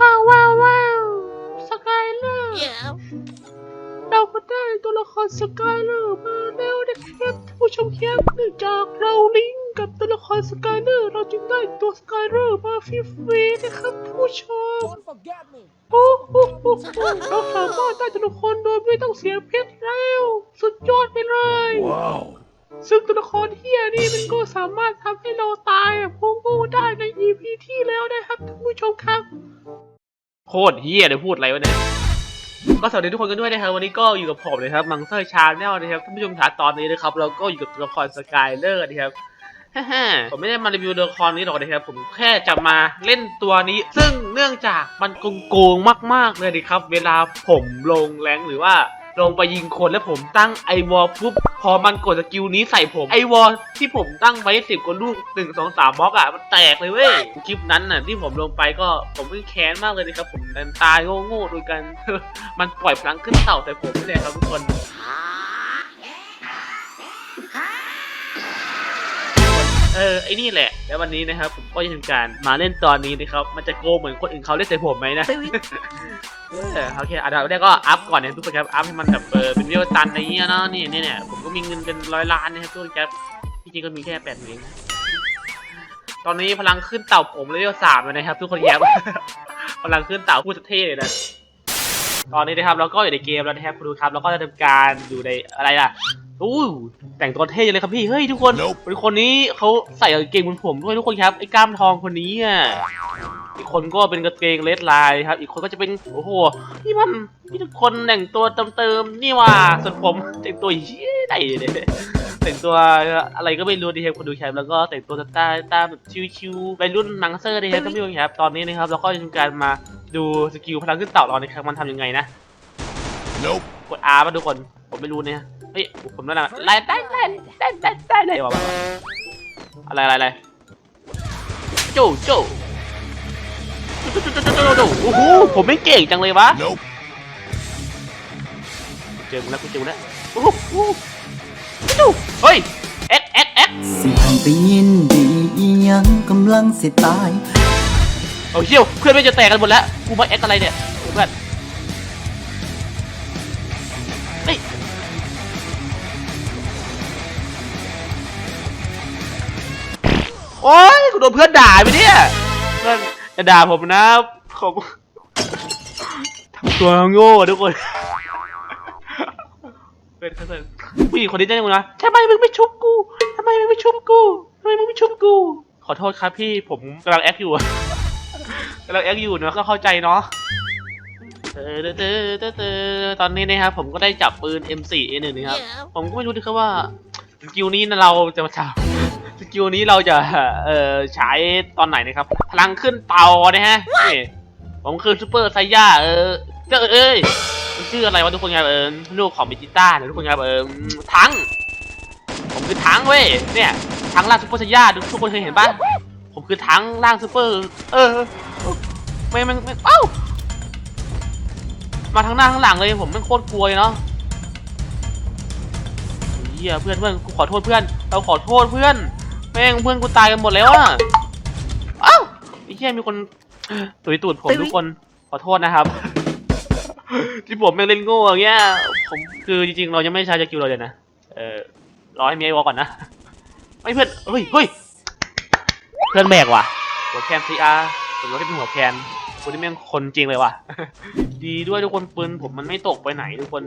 ว้าวว้าวว้าวสกายเลอร์ Yeah. เราก็ได้ตัวละครสกายเลอร์มาแล้วนะครับท่านผู้ชมครับเนื่องจากเราลิงก์กับตัวละครสกายเลอร์เราจึงได้ตัวสกายเลอร์มาฟรีๆนะครับท่านผู้ชม Don't forget me. โอ้โหโอ้โหเราสามารถได้ตัวละครโดยไม่ต้องเสียเพชรแล้ว สุดยอดไปเลย Wow. ซึ่งตัวละครเฮียนี่มันก็สามารถทำให้เราตายอะพวกงูได้ใน EP ที่แล้วนะครับท่านผู้ชมครับ โคตรเฮียเลยพูดอะไรวะเนี่ยก็สวัสดีทุกคนกันด้วยนะครับวันนี้ก็อยู่กับผมนะครับมังเซอร์ชาแนลนะครับท่านผู้ชมขาตอนนี้นะครับเราก็อยู่กับตัวละครสกายเลอร์นะครับฮ่าๆผมไม่ได้มารีวิวตัวละครนี้หรอกนะครับ ผมแค่จะมาเล่นตัวนี้ ซึ่งเนื่องจากมันโกงๆมาก ๆเลยนะครับ เวลาผมลงแรงค์หรือว่า ลงไปยิงคนแล้วผมตั้งไอวอลปุ๊บพอมันกดสกิลนี้ใส่ผมไอวอลที่ผมตั้งไว้สิบกว่าลูกหนึ่งสองสามบล็อกอะมันแตกเลยเว้ยคลิปนั้นน่ะที่ผมลงไปก็ผมก็แค้นมากเลยนะครับผมดันตายโง่ๆโดยกัน มันปล่อยพลังขึ้นเต่าใส่ผมนี่แหละครับทุกคนเออไอ้นี่แหละ แล้ววันนี้นะครับผมก็จะทำการมาเล่นตอนนี้นะครับ มันจะโกงเหมือนคนอื่นเขาเล่นใส่ผมไหมนะเออโอเคอันดับแรกก็อัพก่อนนะทุกคนครับอัพให้มันแบบเออเป็นเวลตันอะไรเงี้ยเนาะนี่เนี่ยเนี่ยผมก็มีเงินเป็นร้อยล้านนะครับทุกคนครับที่จริงก็มีแค่แปดหมื่นเองตอนนี้พลังขึ้นเต่าผมเลเวลสามแล้วนะครับ ทุกคนครับพลังขึ้นเต่าพูดเท่เลยนะตอนนี้นะครับเราก็อยู่ในเกมแล้วนะครับคุณดูครับเราก็จะทำการอยู่ในอะไรล่ะอู้แต่งตัวเท่เลยครับพี่เฮ้ยทุกคน Nope คนนี้เขาใส่กางเกงเหมือนผมด้วยทุกคนครับไอ้กล้ามทองคนนี้อะ อีกคนก็เป็นกางเกงเลดไลน์ครับ อีกคนก็จะเป็นโอ้โหนี่มันนี่ทุกคนแต่งตัวเติมๆนี่ว่าส่วนผมแต่งตัวเฮี้ยไหนเนี่ยแต่งตัวอะไรก็ไม่รู้ดีครับคนดูแคปแล้วก็แต่งตัวสไตล์ตามแบบชิวๆวัยรุ่นนังเซอร์ดีครับท่านผู้ชมครับตอนนี้นะครับเราก็จะทำการมาดูสกิลพลังขึ้นเต่าเรานะครับมันทำยังไงนะ Nope. กด R มาทุกคนผมไม่รู้เนี่ยเฮ้ยผมนั่นน่ะไล่ได้ได้ได้ได้ได้ได้วะอะไรอะไรอะไรโจโจ โจโจโจโจโจโอ้โหผมไม่เก่งจังเลยวะ Nope. เจอมึงแล้วกูเจอมึงแล้วโอ้โหโอ้โหเฮ้ยเอ็กเอ็กเอ็กสิให้ไปยินดีอีหยังกำลังสิตายเอาเชี่ยวเพื่อนไม่จะแตกกันหมดแล้วกูมาเอ็กอะไรเนี่ยเพื่อนเฮ้ยโอ้ยกูโดนเพื่อนด่าไปเนี่ยเพื่อน จะด่าผมนะผมทำตัวโง่ทุกคนเป็นเพื่อนผู้หญิงคนนี้จะยังไงนะทำไมมึงไม่ชุบกูทำไมมึงไม่ชุบกูทำไมมึงไม่ชุบกู ขอโทษครับพี่ผมกำลังแอคอยู่กำลังแอคอยู่เนอะก็เข้าใจเนาะเตอเตอเตอเตอเตอตอนนี้นะครับผมก็ได้จับปืน M4A1 นะครับ ผมก็ไม่รู้ด้วยครับว่าสกิลนี้เราจะมาทำ สกิลนี้เราจะเอ่อใช้ตอนไหนนะครับ พลังขึ้นเตานะฮะนี่ผมคือซูเปอร์ไซย่าเออเจ้าเอ้ยมันชื่ออะไรวะทุกคนครับเออลูกของบิจิต้าเนี่ยทุกคนครับเออทั้ง ผมคือทั้งเว้ยเนี่ยทั้งล่างซูเปอร์ไซย่าทุกคนเคยเห็นปะผมคือทั้งล่างซูเปอร์ เออไม่ไม่ไม่เอ้ามาทั้งหน้าทั้งหลังเลยผมไม่งโคตรกลัวเลยเนาะเฮียเพื่อนเพื่อนกูขอโทษเพื่อน เราขอโทษเพื่อน แม่งเพื่อนกูตายกันหมดแล้วอะอ้าวไอ้เฮียมีคนตุยตูดผมทุกคนขอโทษนะครับ ที่ผมแม่งเล่นโง่อย่างเงี้ยผมคือจริงๆเรายังไม่ใช้สกิลเราเลยนะเออรอให้มีไอวอลก่อนนะไม่เพื่อนเฮ้ยเฮ้ยเพื่อนแบกว่ะหัวแคนซีอาร์ผมว่าเป็นหัวแคนคนที่แม่งคนจริงเลยว่ะ ดีด้วยทุกคนปืนผมมันไม่ตกไปไหนทุกคน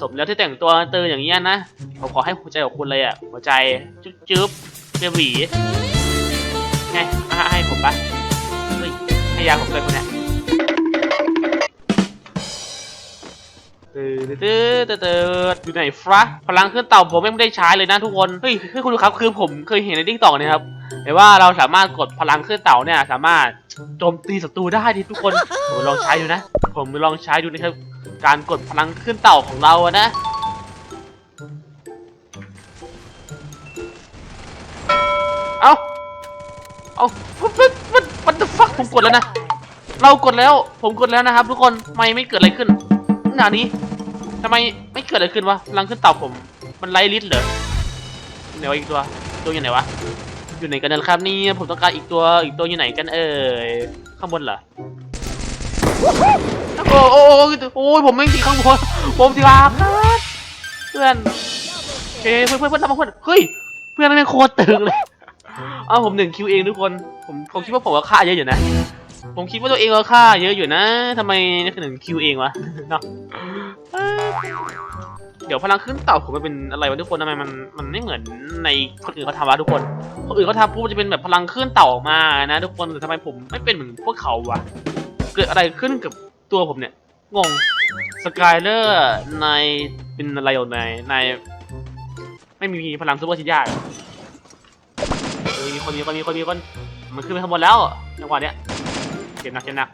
สมแล้วที่แต่งตัวเตออย่างเงี้ยนะผมขอให้หัวใจของคุณเลยอะหัวใจจุ๊บ จุ๊บเบบีไงอะให้ผมปะเฮ้ยให้ยาผมเลยคนเนี้ยตืดตืดตืดตืดอยู่ไหนฟะพลังขึ้นเต่าผมไม่ได้ใช้เลยนะทุกคน เฮ้ยให้คุณดูครับคือผมเคยเห็นในทิกตอกนะครับแต่ว่าเราสามารถกดพลังขึ้นเต่าเนี่ย สามารถโจมตีศัตรูได้ดิทุกคนผมลองใช้ดูนะ ผมลองใช้ดูนะครับ การกดพลังขึ้นเต่าของเราอะนะ เอาเอามันมันมันมันฟักผมกดแล้วนะ เรากดแล้ว ผมกดแล้วนะครับ ทุกคนไม่ไม่เกิดอะไรขึ้นหนานี้ทำไมไม่เกิดอะไรขึ้นวะลังขึ้นเต่าผม มันไร้ลิ์เหรอไหนวะอีกตัว ตัวอยู่ไหนวะ อยู่ไหนกันนะครับนี่ผมต้องการอีกตัว อีกตัวอยู่ไหนกันเอ่ย ข้างบนเหรอ โอ้โอ้โอ้โอ้ยผมไม่ติดข้างบน ผมติดครับเพื่อนเคเพื่อนเพื่อนเพื่อนทำมาเพื่อน เฮ้ย เพื่อนนั่นเป็นโคตรตึงเลย เอาผมหนึ่งคิวเองทุกคน ผมผมคิดว่าผมก็ฆ่าเยอะอยู่นะ ผมคิดว่าตัวเองก็ฆ่าเยอะอยู่นะทำไมนี่คือหนึ่งคิวเองวะ เนาะเอ้ยเดี๋ยวพลังขึ้นเต่าผมมันเป็นอะไรวะทุกคนทำไมมันมันไม่เหมือนในคนอื่นเขาทำวะทุกคน คนอื่นเขาทำปุ๊บจะเป็นแบบพลังขึ้นเต่าออกมานะ ทุกคนแต่ทำไมผมไม่เป็นเหมือนพวกเขาวะ เกิดอะไรขึ้นกับตัวผมเนี่ย งง สกายเลอร์นายเป็นอะไรอยู่นายนายไม่มีพลังซูเปอร์ชิยาเหรอ เออมีคนมีคนมีคนมีคนมันขึ้นไปข้างบนแล้วจังหวะเนี้ยเจ็บหนักเจ็บหนัก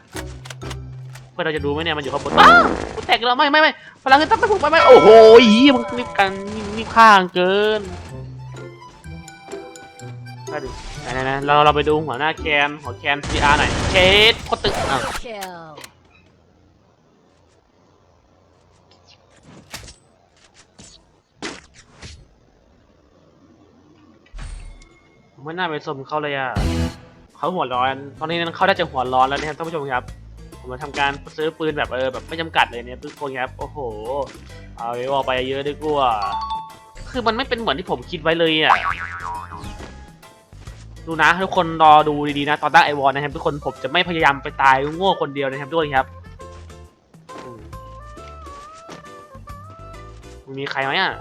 เพื่อนเราจะดูไหมเนี่ยมันอยู่ข้างบนอ้าวกูแตกแล้วไม่ไม่ไม่พลังเงินตั้งไปผมไม่ไม่โอ้โหอีมันรีบกันรีบข้างเกินไปดูไหนไหนๆเราเราไปดูหัวหน้าแคนหัวแคนซีอาร์หน่อยเชดโคตรตึกอ้าว Kill. ผม ไม่น่าไปสมเขาเลยอะเขาหัวร้อน ตอนนี้นั้นเขาได้จะหัวร้อนแล้วนะครับท่านผู้ชมครับ ผมมาทำการซื้อปืนแบบเออแบบไม่จำกัดเลยเนี่ยทุกคนครับโอ้โห เอาไว้วอลไปเยอะดีกว่า คือมันไม่เป็นเหมือนที่ผมคิดไว้เลยอะดูนะทุกคนรอดูดีๆนะ ตอนตั้งไอวอลนะครับทุกคนผมจะไม่พยายามไปตายโง่คนเดียวนะครับทุกคนครับมีใครไหมอะ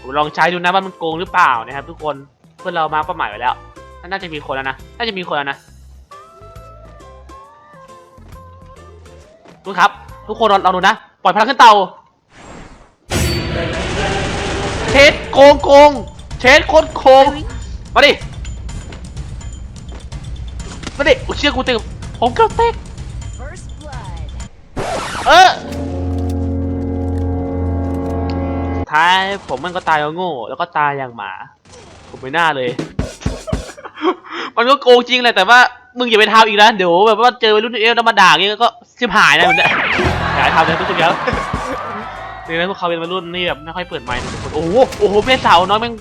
ผมลองใช้ดูนะว่ามันโกงหรือเปล่านะครับทุกคน พื่อนเรามาเป้าหมายไว้แล้วน่าจะมีคนแล้วนะน่าจะมีคนแล้วนะทุกครับ ทุกคนลองลองดูนะปล่อยพลังขึ้นเตาเชดโกงโกงเชดโคตรโกงมาดิมาดิกูเชื่อกูเต็มผมเก้าเต็ก First blood. เออสุดท้ายผมมันก็ตายเอาโง่แล้วก็ตายอย่างหมา ผมไม่น่าเลย มันก็โกงจริงแหละแต่ว่ามึงอย่าไปทำอีกนะเดี๋ยวแบบว่าเจอวัยรุ่นเอลแล้วมาด่าอย่างเงี้ยก็ชิบหายนะมันเนี่ยอย่าให้ทำเลยทุกคนครับนี่นะพวกเขาเป็นวัยรุ่นนี่แบบไม่ค่อยเปิดไมค์นะทุกคนโอ้โหโอ้โหเพื่อนสาวน้อยแม่ง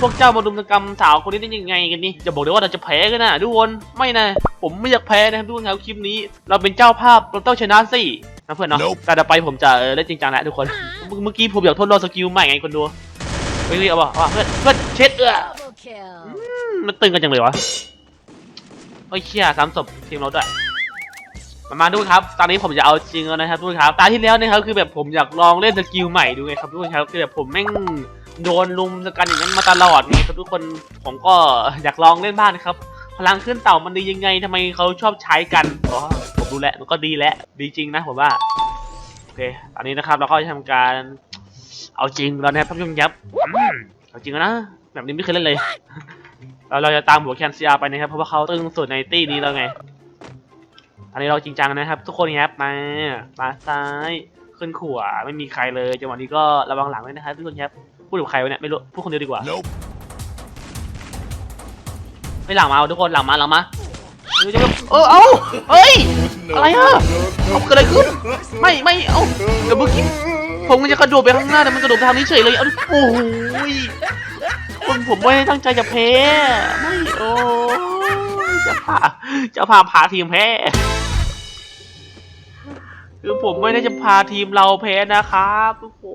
พวกเจ้ามาดุมกรรมสาวคนนี้ได้ยังไงกันนี่จะบอกเลยว่าเราจะแพ้กันนะทุกคนไม่นะ ผมไม่อยากแพ้นะครับทุกคนครับคลิปนี้ เราเป็นเจ้าภาพเราต้องชนะสินะเพื่อนเนาะ Nope แต่ต่อไปผมจะเออเล่นจริงจังแล้วทุกคนเมื่อเมื่อกี้ผมอยากทดลองสกิลใหม่ไงคนดู เฮ้ยเอาว่ะเอาว่ะเพื่อนเพื่อนเช็ดเอื้อ Double kill. มันตึงกันจังเลยวะโอ้ยเชี่ยซ้ำศพทีมเราด้วยมามาดูครับ ตอนนี้ผมจะเอาจริงแล้วนะครับทุกคนครับ ตาที่แล้วนะครับคือแบบผมอยากลองเล่นสกิลใหม่ดูไงครับทุกคนครับ คือแบบผมแม่งโดนลุมสกันอย่างนั้นมาตลอดไงครับทุกคน ผมก็อยากลองเล่นบ้างนะครับ พลังขึ้นเต่ามันดียังไงทำไมเขาชอบใช้กัน อ๋อ ผมดูแลวมันก็ดีแล้วดีจริงนะผมว่า โอเค ตอนนี้นะครับเราก็จะทำการ เอาจริงแล้วนะครับท่านผู้ชมครับอืมเอาจริงแล้วนะแบบนี้ไม่เคยเล่นเลยเราเราจะตามหัวแคนซีอาไปนะครับเพราะว่าเขาตึงสุดในตี้นี้แล้วไงอันนี้เราจริงจังนะครับ ทุกคนครับมามาซ้ายขึ้นขวาไม่มีใครเลยจังหวะนี้ก็ระวังหลังด้วยนะครับทุกคนครับพูดกับใครวะเนี่ยไม่รู้พูดคนเดียวดีกว่า Nope. ไม่หลังมาเอาทุกคนหลังมาหลังมาเดี๋ยวจะเออเอาเฮ้ยอะไรอะเอาเกิดอะไรขึ้น ไม่ไม่เอาเดี๋ยวเมื่อกี้ ผมมันจะกระโดดไปข้างหน้าแต่มันกระโดดไปทางนี้เฉยเลยเอาโอ้ยคนผมไม่ได้ตั้งใจจะแพ้ไม่โอ้จะพาจะพาพาทีมแพ้คือผมไม่ได้จะพาทีมเราแพ้นะครับทุกค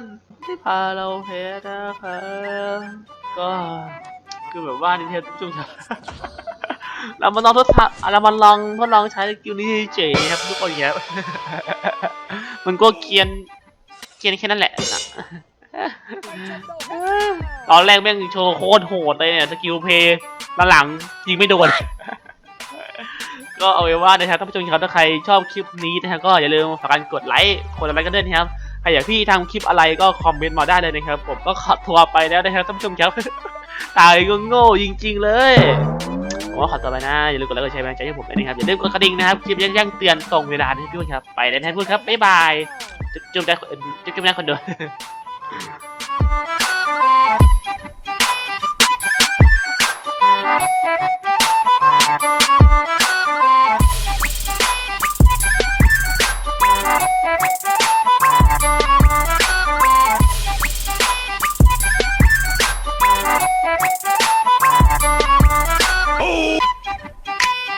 นไม่พาเราแพ้นะครับก็คือแบบว่านิเทศทุกช่วงเช้าเรามาลองทดสอบเรามาลองทดลองใช้สกิลนี้เฉยครับทุกคนครับมันก็เกียน เกรียนแค่นั้นแหละนะตอนแรกแม่งโชว์โคตรโหดเลยเนี่ยสกิลเพย์หลังๆยิงไม่โดน ก็เอาไว้ว่านะครับท่านผู้ชมครับถ้าใครชอบคลิปนี้นะครับก็อย่าลืมฝากกันกดไลค์กดอะไรกันด้วยนะครับใครอยากพี่ทำคลิปอะไรก็คอมเมนต์มาได้เลยนะครับ ผมก็ขอตัวไปแล้วนะครับท่านผู้ชมครับตายก็โง่จริง ๆ เลยผมก็ขอตัวไปนะอย่าลืมกดไลค์กดแชร์เป็นกำลังใจให้ผมด้วยนะครับอย่าลืมกดกระดิ่งนะครับคลิปแจ้งเตือนส่งเวลาให้ด้วยครับไปแล้วนะครับทุกคนครับบ๊ายบาย จุ๊บจุ๊บได้จุ๊บจุ๊บได้คนเดียว